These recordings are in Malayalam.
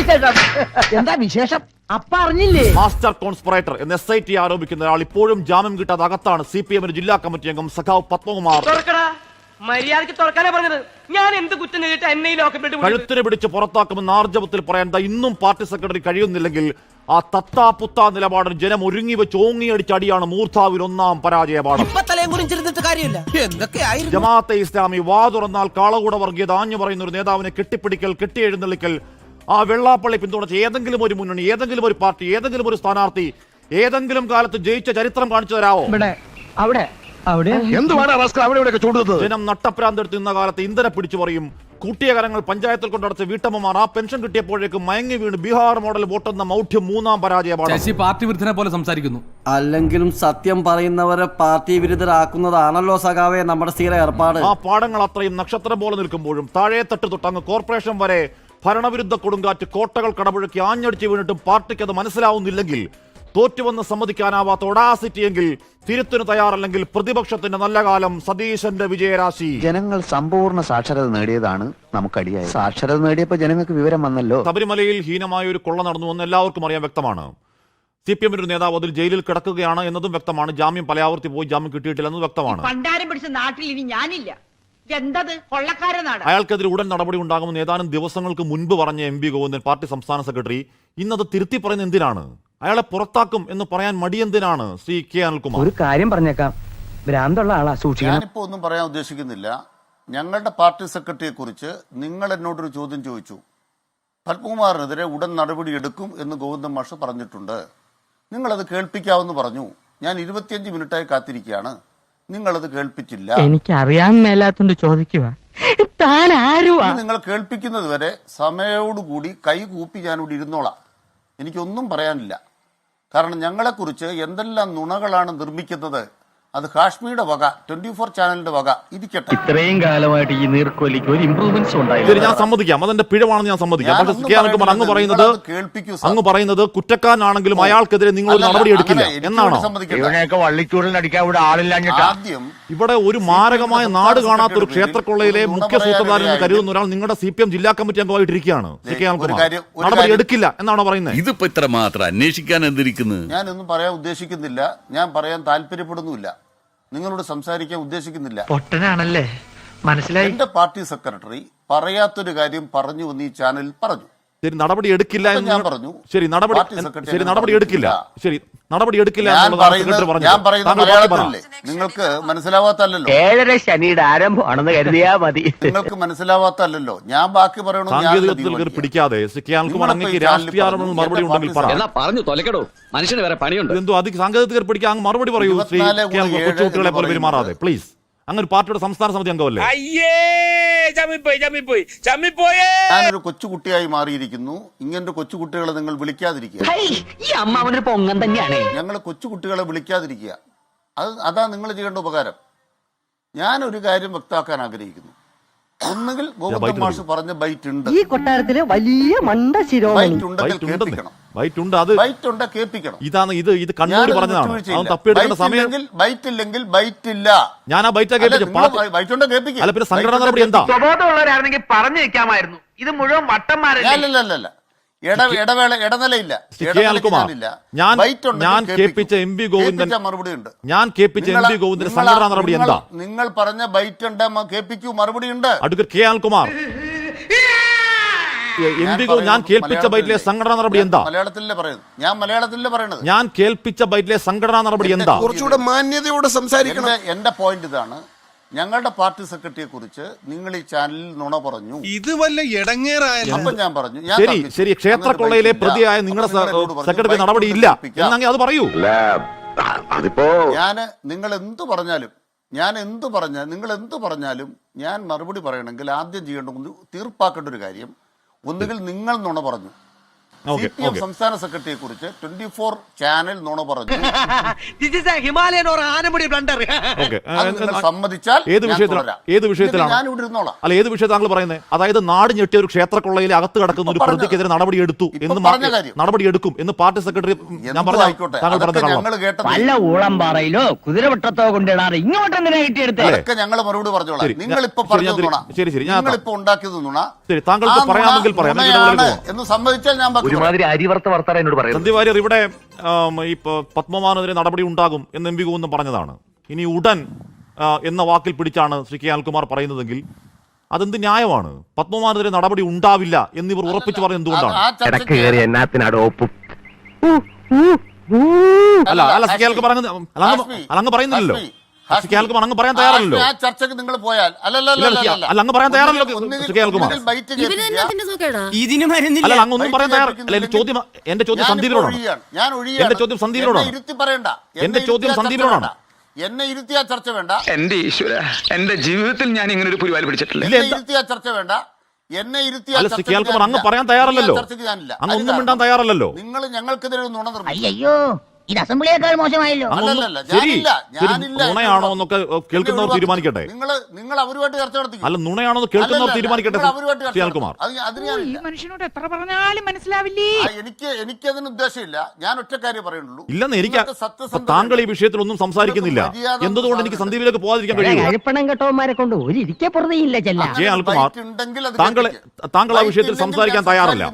വിശേഷം? എന്താ വിശേഷം? അപ്പ അറിഞ്ഞില്ലേ? മാസ്റ്റർ കോൺസ്പിറേറ്റർ എന്ന് എസ് ഐ ടി ആരോപിക്കുന്ന ഒരാൾ ഇപ്പോഴും ജാമ്യം കിട്ടാതെ അകത്താണ്. സി പി എമ്മിന് ജില്ലാ കമ്മിറ്റി അംഗം സഖാവ് പത്മകുമാർ. മര്യാദയ്ക്ക് തുറക്കാനാ പറഞ്ഞത്. ഞാൻ എന്ത് കുറ്റം ചെയ്തിട്ട് എന്നെ ഈ ലോക്കപ്പിട്ട് കഴുത്തിന് പിടിച്ച് പുറത്താക്കുമെന്ന് ആർജവത്തിൽ പറയാൻ ഇന്നും പാർട്ടി സെക്രട്ടറി കഴിയുന്നില്ലെങ്കിൽ ആ തത്താ പുത്താ നിലപാടിന് ജനം ഒരുങ്ങി വെച്ച് ഓങ്ങിയടിച്ച അടിയാണ് മൂർധാവിൽ ഒന്നാം പരാജയപാഠം. ജമാഅത്തെ ഇസ്ലാമി വാ തുറന്നാൽ കാളകൂട വർഗീയത ആഞ്ഞു പറയുന്ന ഒരു നേതാവിനെ കെട്ടിപ്പിടിക്കൽ കെട്ടിയെഴുന്നള്ളിക്കൽ ആ വെള്ളാപ്പള്ളി പിന്തുണച്ച് ഏതെങ്കിലും ഒരു മുന്നണി ഏതെങ്കിലും ഒരു പാർട്ടി ഏതെങ്കിലും ഒരു സ്ഥാനാർത്ഥി ഏതെങ്കിലും കാലത്ത് ജയിച്ച ചരിത്രം കാണിച്ചു തരാവോ? ദിനം അവിടെ അവിടെ. ജനം നട്ടപ്രാന്തെടുത്ത് ഇന്ന കാലത്ത് ഇന്ധന പിടിച്ചു പറയും. കൂട്ടിയ കരങ്ങൾ പഞ്ചായത്തിൽ കൊണ്ടടച്ച വീട്ടമ്മമാർ. ആ പെൻഷൻ കിട്ടിയപ്പോഴേക്കും മയങ്ങി വീണ് ബീഹാർ മോഡൽ വോട്ടെന്ന മൗഢ്യം മൂന്നാം പരാജയമാണ്. പാർട്ടി വിരുദ്ധനെ പോലെ സംസാരിക്കുന്നു. അല്ലെങ്കിലും സത്യം പറയുന്നവരെ പാർട്ടി വിരുദ്ധരാക്കുന്നതാണല്ലോ സഖാവേ നമ്മുടെ സ്ഥിര ഏർപ്പാട്. ആ പാടങ്ങൾ അത്രയും നക്ഷത്രം പോലെ നിൽക്കുമ്പോഴും താഴെ തട്ട് തൊട്ട് അങ്ങ് കോർപ്പറേഷൻ വരെ ഭരണവിരുദ്ധ കൊടുങ്കാറ്റ് കോട്ടകൾ കടപുഴക്കി ആഞ്ഞടിച്ച് വീണിട്ടും പാർട്ടിക്ക് അത് മനസ്സിലാവുന്നില്ലെങ്കിൽ തോറ്റുവന്ന് സമ്മതിക്കാനാവാത്ത ഒടാസിറ്റിയെങ്കിൽ തിരുത്തിന് തയ്യാറല്ലെങ്കിൽ പ്രതിപക്ഷത്തിന്റെ നല്ല കാലം സതീശന്റെ വിജയരാശി. ജനങ്ങൾ സമ്പൂർണ സാക്ഷരത നേടിയതാണ് നമുക്കടിയായത് സാക്ഷരത നേടിയപ്പോൾ ജനങ്ങൾക്ക് വിവരം വന്നല്ലോ. ശബരിമലയിൽ ഹീനമായ ഒരു കൊള്ള നടന്നു എന്ന് എല്ലാവർക്കും അറിയാൻ വ്യക്തമാണ്. സി പി എമ്മിന്റെ ഒരു നേതാവ് അതിൽ ജയിലിൽ കിടക്കുകയാണ് എന്നതും വ്യക്തമാണ്. ജാമ്യം പലയാവർത്തി പോയി ജാമ്യം കിട്ടിയിട്ടില്ല എന്നതും വ്യക്തമാണ്. പണ്ടാരം പിടിച്ച നാട്ടിൽ ഇനി ഞാനില്ല. ഇതെന്തത്? കൊള്ളക്കാരനാണ്. അയാൾക്കെതിരെ ഉടൻ നടപടി ഉണ്ടാകുമെന്ന് ഏതാനും ദിവസങ്ങൾക്ക് മുൻപ് പറഞ്ഞ എം പി ഗോവിന്ദൻ പാർട്ടി സംസ്ഥാന സെക്രട്ടറി ഇന്നത് തിരുത്തി പറയുന്ന എന്തിനാണ്? അയാളെ പുറത്താക്കും എന്ന് പറയാൻ മടിയെന്തിനാണ് ശ്രീ കെ അനിൽകുമാർ? ഒരു കാര്യം പറഞ്ഞേക്കാം. ഭ്രാന്തുള്ള ആളാ സൂക്ഷിക്കണം. ഞാനിപ്പോ ഒന്നും പറയാൻ ഉദ്ദേശിക്കുന്നില്ല. ഞങ്ങളുടെ പാർട്ടി സെക്രട്ടറിയെ കുറിച്ച് നിങ്ങൾ എന്നോടൊരു ചോദ്യം ചോദിച്ചു. പത്മകുമാറിനെതിരെ ഉടൻ നടപടി എടുക്കും എന്ന് ഗോവിന്ദൻ മാഷ് പറഞ്ഞിട്ടുണ്ട്. നിങ്ങളത് കേൾപ്പിക്കാവെന്ന് പറഞ്ഞു. ഞാൻ ഇരുപത്തിയഞ്ച് മിനിറ്റായി കാത്തിരിക്കുകയാണ്. നിങ്ങളത് കേൾപ്പിച്ചില്ല. എനിക്ക് അറിയാൻ മേലാത്തോണ്ട് ചോദിക്കുക താൻ ആരുവാ? നിങ്ങൾ കേൾപ്പിക്കുന്നത് വരെ സമയോടുകൂടി കൈ കൂപ്പി ഞാനിവിടെ ഇരുന്നോളാം. എനിക്കൊന്നും പറയാനില്ല. കാരണം ഞങ്ങളെക്കുറിച്ച് എന്തെല്ലാം നുണകളാണ് നിർമ്മിക്കുന്നത്? അത് കാശ്മീരുടെ വക ട്വന്റി ഫോർ ചാനലിന്റെ വക ഇരിക്കട്ടെ. ഇത്രയും കാലമായിട്ട് ഈ നീർക്കോലിക്ക് ഒരു ഇമ്പ്രൂവ്മെന്റ്സ് ഉണ്ടായി ഞാൻ സമ്മതിക്കാം. അതെന്റെ പിഴവാണെന്ന് ഞാൻ സമ്മതിക്കാം. പക്ഷേ കെ അനിൽകുമാർ അങ്ങ്. പറയുന്നത് കേൾപ്പിക്കൂ അങ്ങ് പറയുന്നത് കുറ്റക്കാരനാണെങ്കിലും അയാൾക്കെതിരെ നിങ്ങൾ ഒരു നടപടി എടുക്കില്ല. എന്നാണോ? ആദ്യം ഇവിടെ ഒരു മാരകമായ നാട് കാണാത്ത ഒരു ക്ഷേത്രക്കൊള്ളയിലെ മുഖ്യ സൂത്രധാരൻ എന്ന് കരുതുന്ന ഒരാൾ നിങ്ങളുടെ സി പി എം ജില്ലാ കമ്മിറ്റി അംഗമായിട്ടിരിക്കുകയാണ്. കെ നടപടി എടുക്കില്ല. എന്നാണോ പറയുന്നത് ഇതിപ്പോ ഇത്ര മാത്രം അന്വേഷിക്കാൻ ഞാൻ ഞാനൊന്നും പറയാൻ ഉദ്ദേശിക്കുന്നില്ല. ഞാൻ പറയാൻ താല്പര്യപ്പെടുന്നുമില്ല. നിങ്ങളോട് സംസാരിക്കാൻ ഉദ്ദേശിക്കുന്നില്ല. പൊട്ടനാണല്ലേ? മനസ്സിലായി? എന്റെ പാർട്ടി സെക്രട്ടറി പറയാത്തൊരു കാര്യം പറഞ്ഞു എന്ന് ഈ ചാനലിൽ പറഞ്ഞു. ശരി നടപടി എടുക്കില്ല എന്ന് ഞാൻ പറഞ്ഞു. ശരി നടപടി ശരി നടപടി എടുക്കില്ല. ശരി നടപടി എടുക്കില്ല ഞാൻ പറയുന്നത് പറഞ്ഞത്. ഞാൻ പറയുന്നത് താങ്കൾ ബാക്കി പറ. മലയാളത്തിലല്ലേ? നിങ്ങൾക്ക് മനസ്സിലാവാത്തല്ലോ ഏഴര ശനിയുടെ ആരംഭമാണെന്ന് കരുതിയാ മതി. നിങ്ങൾക്ക് മനസ്സിലാവാത്തല്ലോ ഞാൻ ബാക്കി പറയണു സാങ്കേതികത്തിൽ പിടിക്കാതെ രാഷ്ട്രീയ മറുപടി ഉണ്ടെങ്കിൽ പറഞ്ഞു തൊലക്കടോ. മനുഷ്യന് വേറെ പണിയുണ്ട്. എന്തോ അത് സാങ്കേതികത്തിൽ പിടിക്കാൻ അങ്ങ് മറുപടി പറയൂ. ശ്രീ ഇരുപത്തിനാല് കെ അനിൽകുമാർ ഏഴ് കൊച്ചുകുട്ടികളെ പോലെ പെരുമാറാതെ പ്ലീസ് അങ്ങ് ഒരു പാർട്ടിയുടെ സംസ്ഥാന സമിതി അംഗമല്ലേ? അയ്യേ ചമ്മിപ്പോയി ചമ്മിപ്പോയി ചമ്മിപ്പോയേ! ഞാനൊരു കൊച്ചുകുട്ടിയായി മാറിയിരിക്കുന്നു. ഇങ്ങനൊരു കൊച്ചുകുട്ടികളെ നിങ്ങൾ വിളിക്കാതിരിക്കുക. ഈ അമ്മാവനൊരു പൊങ്ങൻ തന്നെയാണ്. ഞങ്ങൾ കൊച്ചുകുട്ടികളെ വിളിക്കാതിരിക്കുക. അത് അതാ നിങ്ങൾ ചെയ്യേണ്ട ഉപകാരം. ഞാനൊരു കാര്യം വ്യക്തമാക്കാൻ ആഗ്രഹിക്കുന്നു. ഒന്നുകിൽ ഗോവിന്ദ മാഷ് പറഞ്ഞ ബൈറ്റ് ഉണ്ട് ഈ കൊട്ടാരത്തിലെ വലിയ മണ്ട ശിരോമണി. ബൈറ്റ് ഉണ്ട് അത് ബൈറ്റ് ഉണ്ട് കേൾപ്പിക്കണം. ഇതാണ് ഇത് ഇത് കണ്ണൂർ പറഞ്ഞതാണ്. തപ്പിയെടുക്കേണ്ട സമയം ബൈറ്റ് ഇല്ലെങ്കിൽ ബൈറ്റ് ഇല്ല ഞാൻ ആ ബൈറ്റ് ബൈറ്റ് ഉണ്ട് കേൾപ്പിക്കും. അല്ല പിന്നെ സംഘടന നടപടി എന്താ? സ്വബോധമുള്ളവരായിരുന്നെങ്കിൽ പറഞ്ഞു വെക്കാമായിരുന്നു ഇത് മുഴുവൻ വട്ടന്മാരല്ലേ? അല്ലല്ല ഇടനിലയില്ല. ഞാൻ- ഞാൻ. കേൾപ്പിച്ച എം വി ഗോവിന്ദൻ- മറുപടി ഉണ്ട് ഞാൻ കേൾപ്പിച്ച എം പി ഗോവിന്ദന്റെ സംഘടനാ നടപടി എന്താ? നിങ്ങൾ പറഞ്ഞ ബൈറ്റ് ഉണ്ട് മ- കേൾപ്പിക്കൂ മറുപടി ഉണ്ട് അടുക്ക കെ അനിൽകുമാർ എം പി ഗോ- ഞാൻ കേൾപ്പിച്ച ബൈറ്റിലെ സംഘടനാ നടപടി എന്താ? മലയാളത്തിലല്ലേ പറയുന്നത്. ഞാൻ മലയാളത്തിലല്ലേ പറയുന്നത്. ഞാൻ കേൾപ്പിച്ച ബൈറ്റിലെ സംഘടനാ നടപടി എന്താ? കുറച്ചുകൂടെ മാന്യതയോടെ സംസാരിക്കണം. എന്റെ പോയിന്റ് ഇതാണ്. ഞങ്ങളുടെ പാർട്ടി സെക്രട്ടറിയെ കുറിച്ച് നിങ്ങൾ ഈ ചാനലിൽ നുണ പറഞ്ഞു ഇത് വല്ല ഇടങ്ങേറായ അപ്പൊ ഞാൻ പറഞ്ഞു ഞാൻ ശരി തർക്കിച്ചു. ശരി ക്ഷേത്രക്കൊള്ളയിലെ അങ്ങനെ പ്രതിയായ നിങ്ങളുടെ ഇല്ല. അപ്പോൾ നിങ്ങൾ എന്നോട് സെക്രട്ടറി ബൈറ്റ് നടപടി ഇല്ല. എന്നെങ്കിൽ അത് പറയൂ അതിപ്പോ ഞാൻ നിങ്ങൾ എന്തു പറഞ്ഞാലും ഞാൻ എന്ത് പറഞ്ഞാൽ നിങ്ങൾ എന്ത് പറഞ്ഞാലും ഞാൻ മറുപടി പറയണമെങ്കിൽ ആദ്യം ചെയ്യേണ്ട ഒന്ന് തീർപ്പാക്കേണ്ട ഒരു കാര്യം ഒന്നുകിൽ നിങ്ങൾ നുണ പറഞ്ഞു സി പി എം സംസ്ഥാന സെക്രട്ടറിയെ കുറിച്ച് ട്വന്റി ഫോർ ചാനൽ നുണ പറഞ്ഞു. ഹിമാലയൻ ഓർ ആനമുടി ബ്ലണ്ടർ സമ്മതിച്ചാൽ ഏത് വിഷയത്തിലാണ് ഏത് വിഷയത്തിലാണ്? ഞാൻ ഇവിടെ ഇരുന്നോളാം. അല്ല ഏത് വിഷയത്തിൽ താങ്കൾ പറയുന്നത് അതായത് നാട് ഞെട്ടിയ ഒരു ക്ഷേത്രക്കൊള്ളയിൽ അകത്ത് കിടക്കുന്ന ഒരു പ്രതിക്കെതിരെ നടപടി എടുത്തു എന്ന് പറഞ്ഞ കാര്യം. നടപടി എടുക്കും എന്ന് പാർട്ടി സെക്രട്ടറി ഞാൻ പറഞ്ഞോട്ടെ പറഞ്ഞ താങ്കൾ പറഞ്ഞ കേട്ടത് വല്ല ഊളംപാറയിലോ കുതിരവട്ടത്തോ കൊണ്ടിടാറ് ഇങ്ങോട്ട് എന്തിനാ കിട്ടിയെടുത്ത്? ഞങ്ങൾ മറുപടി പറഞ്ഞോളാം. നിങ്ങൾ ഇപ്പൊ പറഞ്ഞത് തിരി- ശരി, ശരി, ഞാൻ നിങ്ങൾ ഇപ്പൊ ഉണ്ടാക്കിയത് നുണ. ശരി, താങ്കൾക്ക് പറയാമെങ്കിൽ പറയാം. എന്ന് സമ്മതിച്ചാൽ ഞാൻ. ഒരുമാതിരി അരിവർത്ത വർത്താനം എന്നോട് പറയുന്നത് സന്ദീപ് വാര്യർ ഇവിടെ ഈ പത്മമാനെതിരെ നടപടി ഉണ്ടാകും എന്ന് എം പി ഗോവിന്ദൻ പറഞ്ഞതാണ്. ഇനി ഉടൻ എന്ന വാക്കിൽ പിടിച്ചാണ് ശ്രീ കെ അൽകുമാർ പറയുന്നതെങ്കിൽ അതെന്ത് ന്യായമാണ്? പത്മമാനെതിരെ നടപടി ഉണ്ടാവില്ല എന്നിവർ ഉറപ്പിച്ചു പറഞ്ഞു എന്തുകൊണ്ടാണ്? അല്ല അല്ല ശ്രീ കെ അൽകുമാർ അങ്ങ് പറയുന്നില്ലല്ലോ. ഹാഷ്മി, ശ്രീ അങ്ങ് പറയാൻ തയ്യാറല്ലോ ആ ചർച്ചയ്ക്ക് നിങ്ങൾ പോയാൽ അല്ല, അങ്ങ് പറയാൻ തയ്യാറല്ലോ, ശ്രീ കെ അൽകുമാർ. ബൈറ്റ് കേൾപ്പിക്കുക. ഇതിന് മരുന്നില്ല അല്ല, അങ്ങൊന്നും പറയാൻ തയ്യാറല്ല എന്റെ ചോദ്യം എന്റെ ചോദ്യം സന്ദീപിനോടാണ്. എന്റെ ചോദ്യം സന്ദീപിനോടാണ്. എന്നെ ഇരുത്തി പറയണ്ട എന്റെ എന്നെ ചോദ്യം സന്ദീപിനോടാണ്. വേണ്ട. എന്നെ ഇരുത്തി ആ ചർച്ച വേണ്ട എന്റെ ഈശ്വര എന്റെ ജീവിതത്തിൽ ഞാൻ ഇങ്ങനെ ഒരു പുരിവാലി പിടിച്ചിട്ടില്ല ഇരുത്തി ആ ചർച്ച വേണ്ട എന്നെ ഇരുത്തി ചർച്ച അല്ല, ശ്രീ അങ്ങ് പറയാൻ തയ്യാറല്ലല്ലോ. ഈ ചർച്ചയ്ക്ക് ഞാനില്ല. അങ്ങ് ഒന്നും മിണ്ടാൻ തയ്യാറല്ലല്ലോ. നിങ്ങൾ ഞങ്ങൾക്കെതിരെ നുണ നിർമ്മിക്കും അയ്യോ ഇത് അസംബ്ലിയേക്കാൾ മോശമായല്ലോ. ശരി. ഞാനില്ല, ഞാനില്ല. നുണയാണോ എന്നൊക്കെ കേൾക്കുന്നവർ തീരുമാനിക്കട്ടെ? നിങ്ങൾ നിങ്ങൾ അവരുമായിട്ട് ചർച്ച നടത്തി അല്ല നുണയാണോ എന്ന് കേൾക്കുന്നവർ തീരുമാനിക്കട്ടെ ശ്രീകുമാർ മനുഷ്യനോട് എത്ര പറഞ്ഞാലും മനസ്സിലാവില്ലേ? എനിക്ക് എനിക്ക് അതിന് ഉദ്ദേശമില്ല. ഞാൻ ഒറ്റ കാര്യം പറയുള്ളൂ ഇല്ലെന്ന് എനിക്ക് താങ്കൾ ഈ വിഷയത്തിൽ ഒന്നും സംസാരിക്കുന്നില്ല. എന്തുകൊണ്ട് എനിക്ക് സന്ദീപിലേക്ക് പോകാതിരിക്കാൻ കഴിയും കെട്ടവന്മാരെ കൊണ്ട് ഒരു ഇരിക്കെ പുറത്തേയില്ല ജയൽകുമാർ താങ്കൾ താങ്കൾ ആ വിഷയത്തിൽ സംസാരിക്കാൻ തയ്യാറല്ല.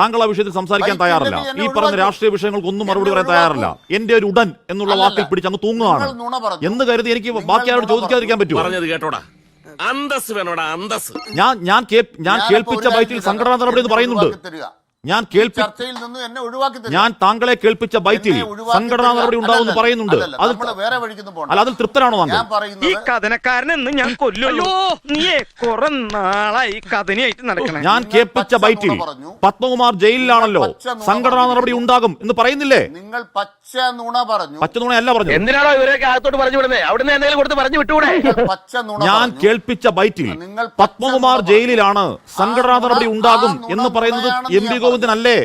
താങ്കൾ ആ വിഷയത്തിൽ സംസാരിക്കാൻ തയ്യാറല്ല. ഈ പറഞ്ഞ രാഷ്ട്രീയ വിഷയങ്ങൾക്ക് ഒന്നും മറുപടി പറയാൻ തയ്യാറല്ല. എന്റെ ഒരു ഉടൻ എന്നുള്ള. വാക്കിൽ പിടിച്ച് അങ്ങ് തൂങ്ങുകയാണ് പറഞ്ഞു. എന്ന് കരുതി എനിക്ക് ബാക്കിയാരോട് ബാക്കി ആരോട് ചോദിക്കാതിരിക്കാൻ പറഞ്ഞു. പറ്റുമോ കേട്ടോടാ അന്തസ് വേണോടാ അന്തസ് ഞാൻ ഞാൻ കേ- ഞാൻ കേൾപ്പിച്ച ബൈറ്റിൽ സംഘടനാ നടപടി എന്ന് പറയുന്നുണ്ട്. ഞാൻ ഈ കേൾപ്പി ചർച്ചയിൽ നിന്ന് എന്നെ ഒഴിവാക്കി. ഞാൻ താങ്കളെ കേൾപ്പിച്ച ബൈറ്റിൽ സംഘടനാ നടപടി ഉണ്ടാവുമെന്ന് പറയുന്നുണ്ട്. അത് വേറെ വഴിക്കൊന്നും. അല്ല അതിൽ തൃപ്തനാണോ താങ്കൾ? ഞാൻ പറയുന്നത് കഥനക്കാരനെന്ന് ഞാൻ കൊല്ലുള്ളൂ. നീയേ കുറെ നാളായി കഥനയായിട്ട് നടക്കണേ. ഞാൻ കേൾപ്പിച്ച പച്ച ബൈറ്റിൽ പത്മകുമാർ ജയിലിലാണല്ലോ. സംഘടനാ നടപടി ഉണ്ടാകും എന്ന് പറയുന്നില്ലേ? നിങ്ങൾ പച്ച നുണ പറഞ്ഞു. പച്ച നുണ അല്ല പറഞ്ഞു എന്തിനാണോ ഇവരൊക്കെ അകത്തോട്ട് പറഞ്ഞു വിടുന്നത് അവിടുന്ന് എന്തെങ്കിലും കൊടുത്ത് പറഞ്ഞു വിട്ടുകൂടെ പച്ച നുണ ഞാൻ കേൾപ്പിച്ച ബൈറ്റിൽ നിങ്ങൾ പത്മകുമാർ ജയിലിലാണ്. സംഘടനാ നടപടി ഉണ്ടാകും എന്ന് പറയുന്നത് എം പി ഞാൻ ഇനിയിപ്പോ അല്ലേ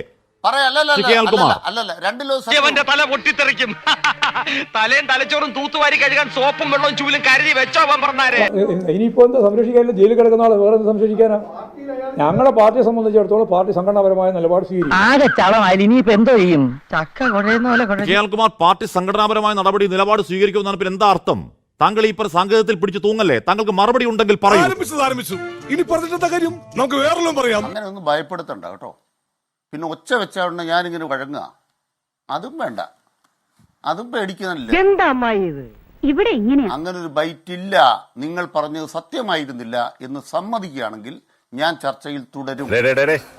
പറയാ, അല്ലല്ല, അല്ലല്ല, അൽകുമാർ. അല്ലല്ല രണ്ടിലും ഇവന്റെ തല പൊട്ടിത്തെറിക്കും. തലയും തലച്ചോറും തൂത്തുവാരി കഴുകാൻ സോപ്പും വെള്ളവും ചൂലും കരുതി വെച്ചോ അവൻ പറഞ്ഞാരെ. ഇനിയിപ്പോൾ എന്താ സംരക്ഷിക്കാനില്ല ജയിലിൽ കിടക്കുന്ന ആളെ വേറെ സംരക്ഷിക്കാനാ? ഞങ്ങളെ പാർട്ടിയെ സംബന്ധിച്ചിടത്തോളം പാർട്ടി സംഘടനാപരമായ നിലപാട് സ്വീകരിക്കും. പാർട്ടി സംഘടനാപരമായ നടപടി നിലപാട് സ്വീകരിക്കുമെന്നാണ് പിന്നെ എന്താ അർത്ഥം? താങ്കൾ ഈ പറഞ്ഞ സാങ്കേതത്തിൽ പിടിച്ചു തൂങ്ങല്ലേ? താങ്കൾക്ക് മറുപടി ഉണ്ടെങ്കിൽ പറയാം. ഇനി പറഞ്ഞിട്ട് കാര്യം? നമുക്ക് വേറെല്ലാം പറയാം. അങ്ങനെ ഒന്നും ഭയപ്പെടുത്തണ്ട കേട്ടോ. പിന്നെ ഒച്ച വെച്ചാൽ ഞാനിങ്ങനെ വഴങ്ങുക. അതും വേണ്ട. അതും പേടിക്കുന്നില്ല അങ്ങനെ ഒരു ബൈറ്റ് ഇല്ല നിങ്ങൾ പറഞ്ഞത് സത്യമായിരുന്നില്ല എന്ന് സമ്മതിക്കുകയാണെങ്കിൽ ഞാൻ ചർച്ചയിൽ തുടരും.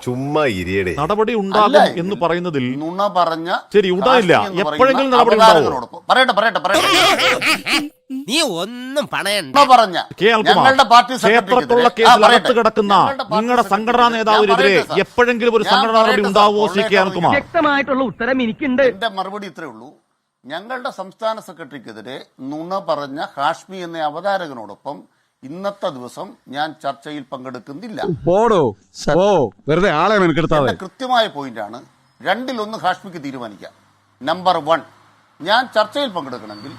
ചുമ്മാ ഇരിയടേ. നടപടി ഉണ്ടാകും എന്ന് പറയുന്നതിൽ നുണ പറഞ്ഞ ശരി, ഉണ്ടായില്ല. എപ്പോഴെങ്കിലും നടപടി? പറയട്ടെ പറയട്ടെ പറയട്ടെ. നീ ഒന്നും പണയണ്ട. പറഞ്ഞ. ഞങ്ങളുടെ പാർട്ടി ക്ഷേത്രത്തുള്ള കേസ് കേസിൽ അകത്ത് കിടക്കുന്ന നിങ്ങളുടെ സംഘടനാ നേതാവിനെതിരെ. എപ്പോഴെങ്കിലും ഒരു സംഘടനാ നടപടി ഉണ്ടാവുമോ സി കെ അൽകുമാർ? വ്യക്തമായിട്ടുള്ള ഉത്തരം എനിക്കുണ്ട് എന്റെ മറുപടി ഇത്രേ ഉള്ളൂ. ഞങ്ങളുടെ സംസ്ഥാന സെക്രട്ടറിക്കെതിരെ നുണ പറഞ്ഞ ഹാഷ്മി എന്ന അവതാരകനോടൊപ്പം ഇന്നത്തെ ദിവസം ഞാൻ ചർച്ചയിൽ പങ്കെടുക്കുന്നില്ല. പോടോ ഓ വെറുതെ ആളെ മെനക്കെടുത്താതെ. കൃത്യമായ പോയിന്റാണ് രണ്ടിലൊന്ന് ഹാഷ്മിക്ക് തീരുമാനിക്കാം. നമ്പർ വൺ ഞാൻ ചർച്ചയിൽ പങ്കെടുക്കണമെങ്കിൽ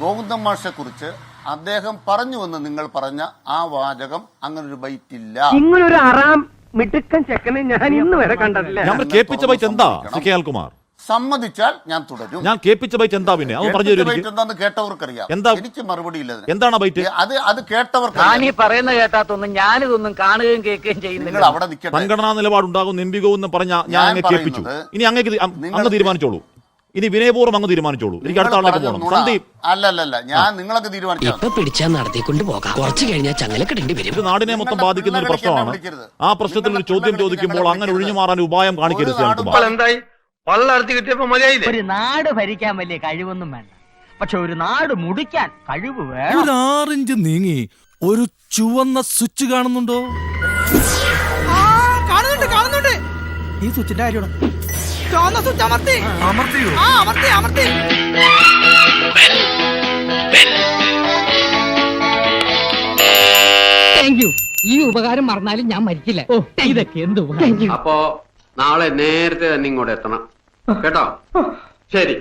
ഗോവിന്ദൻ മാഷെ കുറിച്ച് അദ്ദേഹം പറഞ്ഞുവെന്ന് നിങ്ങൾ പറഞ്ഞ ആ വാചകം അങ്ങനെ ഒരു ബൈറ്റില്ല. ഇങ്ങനൊരു അറാം മിടുക്കൻ ചെക്കനെ ഞാൻ ഇന്ന് വരെ കണ്ടിട്ടില്ല. കേൾപ്പിച്ച ബൈറ്റ് എന്താ? ശ്രീ കെ അൽകുമാർ സമ്മതിച്ചാൽ ഞാൻ തുടരും. ഞാൻ കേൾപ്പിച്ച ബൈറ്റ് എന്താ പിന്നെ? അത് പറഞ്ഞു എന്താന്ന് കേട്ടവർക്കറിയാം. എന്താ? എനിക്ക് മറുപടി ഇല്ല എന്താണ് ബൈറ്റ് അത് അത് കേട്ടവർക്ക് ഞാനീ പറയുന്ന കേട്ടാത്തൊന്നും ഞാനിതൊന്നും കാണുകയും കേൾക്കുകയും നിങ്ങൾ ചെയ്യുന്നില്ല അവിടെ നിൽക്കട്ടെ. സംഘടനാ നിലപാടുണ്ടാകും നിമ്പികവും എന്ന് പറഞ്ഞാൽ പറഞ്ഞ ഞാൻ ഞാൻ അങ്ങ് കേൾപ്പിച്ചു. ഇനി അങ്ങേക്ക് അങ്ങ് തീരുമാനിച്ചോളൂ. ഇനി വിനയപൂർവം അങ്ങ് തീരുമാനിച്ചോളൂ. എനിക്ക് അടുത്ത ആളൊക്കെ ആളിലേക്ക് പോകണം. സന്ദീപ്. അല്ലല്ല ഞാൻ നിങ്ങളൊക്കെ തീരുമാനിച്ചു ഇപ്പൊ പിടിച്ചാ നടത്തിക്കൊണ്ട് പോകാം. കുറച്ച് കഴിഞ്ഞാൽ ചങ്ങല കിടേണ്ടി വരും. നാടിനെ മൊത്തം ബാധിക്കുന്ന ഒരു പ്രശ്നമാണ്. ആ പ്രശ്നത്തിൽ ഒരു ചോദ്യം ചോദിക്കുമ്പോൾ അങ്ങനെ ഒഴിഞ്ഞു മാറാൻ ഉപായം കാണിക്കരുത് എന്തായി? വള്ളർത്തി കിട്ടിയപ്പോ മതിയായില്ലേ? ഒരു നാട് ഭരിക്കാൻ വലിയ കഴിവൊന്നും വേണ്ട. പക്ഷെ ഒരു നാട് മുടിക്കാൻ കഴിവ് വേണം. ഒരു ആറിഞ്ച് നീങ്ങി ഒരു ചുവന്ന സ്വിച്ച് കാണുന്നുണ്ടോ? കാണുന്നുണ്ട് കാണുന്നുണ്ട്. ഈ സ്വിച്ചിന്റെ കാര്യമാണ്. ചുവന്ന സ്വിച്ച് അമർത്തി. അമർത്തിയോ? ആ അമർത്തി അമർത്തി. താങ്ക് യു ഈ ഉപകാരം മറന്നാലും ഞാൻ മരിക്കില്ല. ഓ ഇതൊക്കെ എന്ത് അപ്പോ നാളെ നേരത്തെ തന്നെ ഇങ്ങോട്ട് എത്തണം. കേട്ടോ? ശരി.